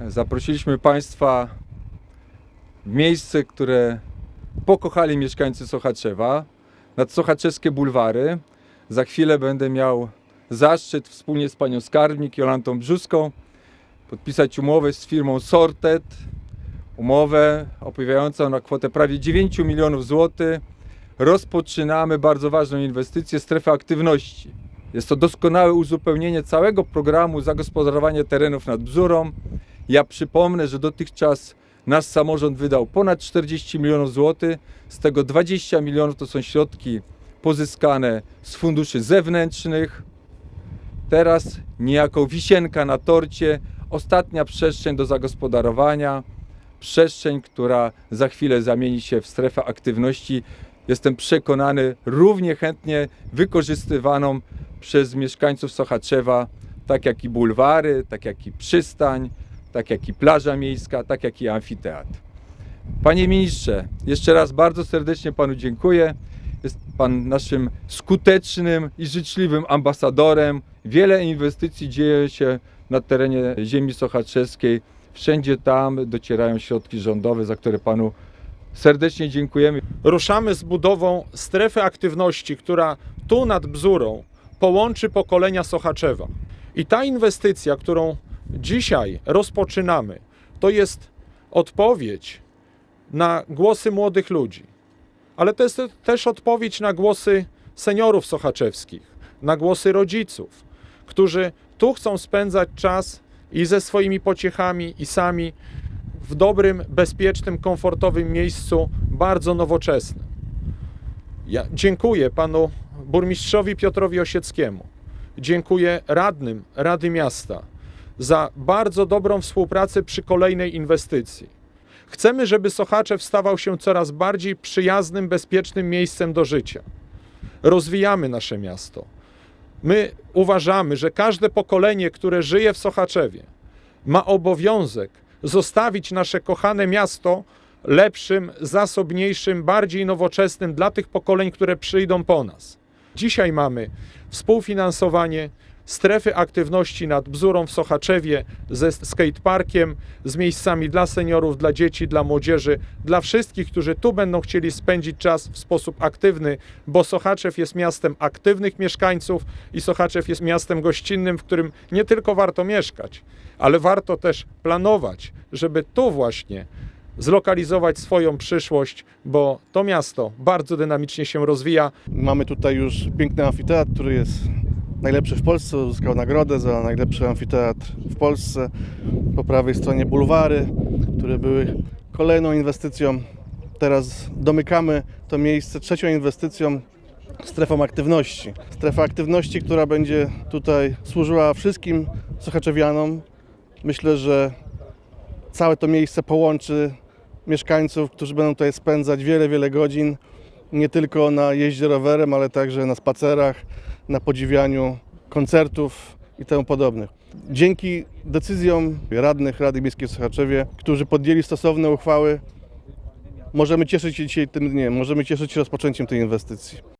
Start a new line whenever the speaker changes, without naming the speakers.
Zaprosiliśmy Państwa w miejsce, które pokochali mieszkańcy Sochaczewa, nad Sochaczewskie Bulwary. Za chwilę będę miał zaszczyt wspólnie z panią skarbnik Jolantą Brzuską podpisać umowę z firmą Sorted. Umowę opowiadającą na kwotę prawie 9 milionów złotych. Rozpoczynamy bardzo ważną inwestycję strefę aktywności. Jest to doskonałe uzupełnienie całego programu zagospodarowania terenów nad Bzurą. Ja przypomnę, że dotychczas nasz samorząd wydał ponad 40 milionów złotych, z tego 20 milionów to są środki pozyskane z funduszy zewnętrznych. Teraz niejako wisienka na torcie, ostatnia przestrzeń do zagospodarowania, przestrzeń, która za chwilę zamieni się w strefę aktywności. Jestem przekonany, równie chętnie wykorzystywaną przez mieszkańców Sochaczewa, tak jak i bulwary, tak jak i przystań, tak jak i plaża miejska, tak jak i amfiteatr. Panie ministrze, jeszcze raz bardzo serdecznie panu dziękuję. Jest pan naszym skutecznym i życzliwym ambasadorem. Wiele inwestycji dzieje się na terenie ziemi sochaczewskiej. Wszędzie tam docierają środki rządowe, za które panu serdecznie dziękujemy.
ruszamy z budową strefy aktywności, która tu nad Bzurą połączy pokolenia Sochaczewa. I ta inwestycja, którą dzisiaj rozpoczynamy, to jest odpowiedź na głosy młodych ludzi, ale to jest też odpowiedź na głosy seniorów sochaczewskich, na głosy rodziców, którzy tu chcą spędzać czas i ze swoimi pociechami, i sami w dobrym, bezpiecznym, komfortowym miejscu, bardzo nowoczesnym. Ja dziękuję panu burmistrzowi Piotrowi Osieckiemu. Dziękuję radnym Rady Miasta za bardzo dobrą współpracę przy kolejnej inwestycji. Chcemy, żeby Sochaczew stawał się coraz bardziej przyjaznym, bezpiecznym miejscem do życia. Rozwijamy nasze miasto. My uważamy, że każde pokolenie, które żyje w Sochaczewie, ma obowiązek zostawić nasze kochane miasto lepszym, zasobniejszym, bardziej nowoczesnym dla tych pokoleń, które przyjdą po nas. Dzisiaj mamy współfinansowanie strefy aktywności nad Bzurą w Sochaczewie ze skateparkiem, z miejscami dla seniorów, dla dzieci, dla młodzieży, dla wszystkich, którzy tu będą chcieli spędzić czas w sposób aktywny, bo Sochaczew jest miastem aktywnych mieszkańców i Sochaczew jest miastem gościnnym, w którym nie tylko warto mieszkać, ale warto też planować, żeby tu właśnie zlokalizować swoją przyszłość, bo to miasto bardzo dynamicznie się rozwija.
Mamy tutaj już piękny amfiteatr, który jest najlepszy w Polsce, uzyskał nagrodę za najlepszy amfiteatr w Polsce. Po prawej stronie bulwary, które były kolejną inwestycją. Teraz domykamy to miejsce trzecią inwestycją, strefą aktywności. Strefa aktywności, która będzie tutaj służyła wszystkim Sochaczewianom. Myślę, że całe to miejsce połączy mieszkańców, którzy będą tutaj spędzać wiele, wiele godzin, nie tylko na jeździe rowerem, ale także na spacerach, na podziwianiu koncertów i temu podobnych. Dzięki decyzjom radnych Rady Miejskiej w Sochaczewie, którzy podjęli stosowne uchwały, możemy cieszyć się dzisiaj tym dniem, możemy cieszyć się rozpoczęciem tej inwestycji.